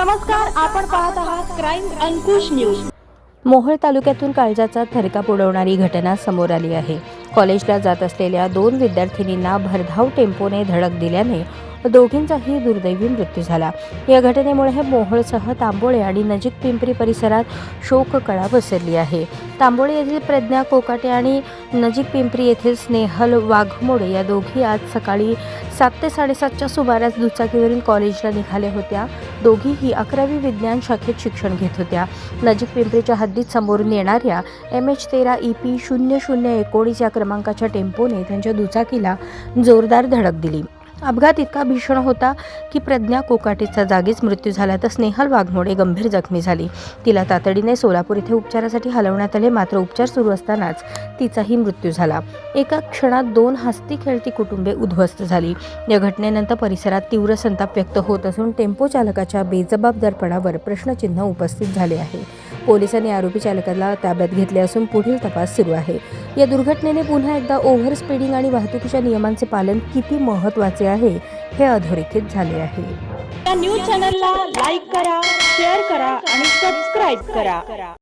नमस्कार आपण पाहत आहात क्राईम अंकुश न्यूज मोहोळ तालुक्यातून काळजाचा थरकाप उडवणारी घटना समोर आली आहे. कॉलेजला जात असलेल्या दोन विद्यार्थिनींना भरधाव टेम्पोने धडक दिल्याने दोघींचाही दुर्दैवी मृत्यू झाला. या घटनेमुळे मोहोळसह तांबोळे आणि नजीक पिंपरी परिसरात शोककळा पसरली आहे. तांबोळे येथील प्रज्ञा कोकाटे आणि नजीक पिंपरी येथील स्नेहल वाघमोडे या दोघी आज सकाळी सात ते साडेसातच्या सुमारास दुचाकीवरील कॉलेजला निघाल्या होत्या. दोघीही अकरावी विज्ञान शाखेत शिक्षण घेत होत्या. नजीक पिंपरीच्या हद्दीत समोरून येणाऱ्या एम एच तेरा ई पी शून्य शून्य एकोणीस या क्रमांकाच्या टेम्पोने त्यांच्या दुचाकीला जोरदार धडक दिली. अपघात इतका भीषण होता की प्रज्ञा कोकाटेचा जागीच मृत्यू झाला तर स्नेहल वाघमोडे गंभीर जखमी झाली. तिला तातडीने सोलापूर इथे उपचारासाठी हलवण्यात आले मात्र उपचार सुरू असतानाच तिचाही मृत्यू झाला. एका क्षणात दोन हस्ती खेळती कुटुंबे उद्ध्वस्त झाली. या घटनेनंतर परिसरात तीव्र संताप व्यक्त होत असून टेम्पो चालकाच्या बेजबाबदारपणावर प्रश्नचिन्ह उपस्थित झाले आहे. पोलिसांनी आरोपी चालकाला ताब्यात घेतले असून पुढील तपास सुरू आहे. या दुर्घटनेने पुन्हा एकदा ओव्हर स्पीडिंग आणि वाहतुकीच्या नियमांचे पालन किती महत्त्वाचे आहे हे अधोरेखित झाले आहे. या न्यूज चॅनलला लाईक करा शेअर करा आणि सबस्क्राईब करा.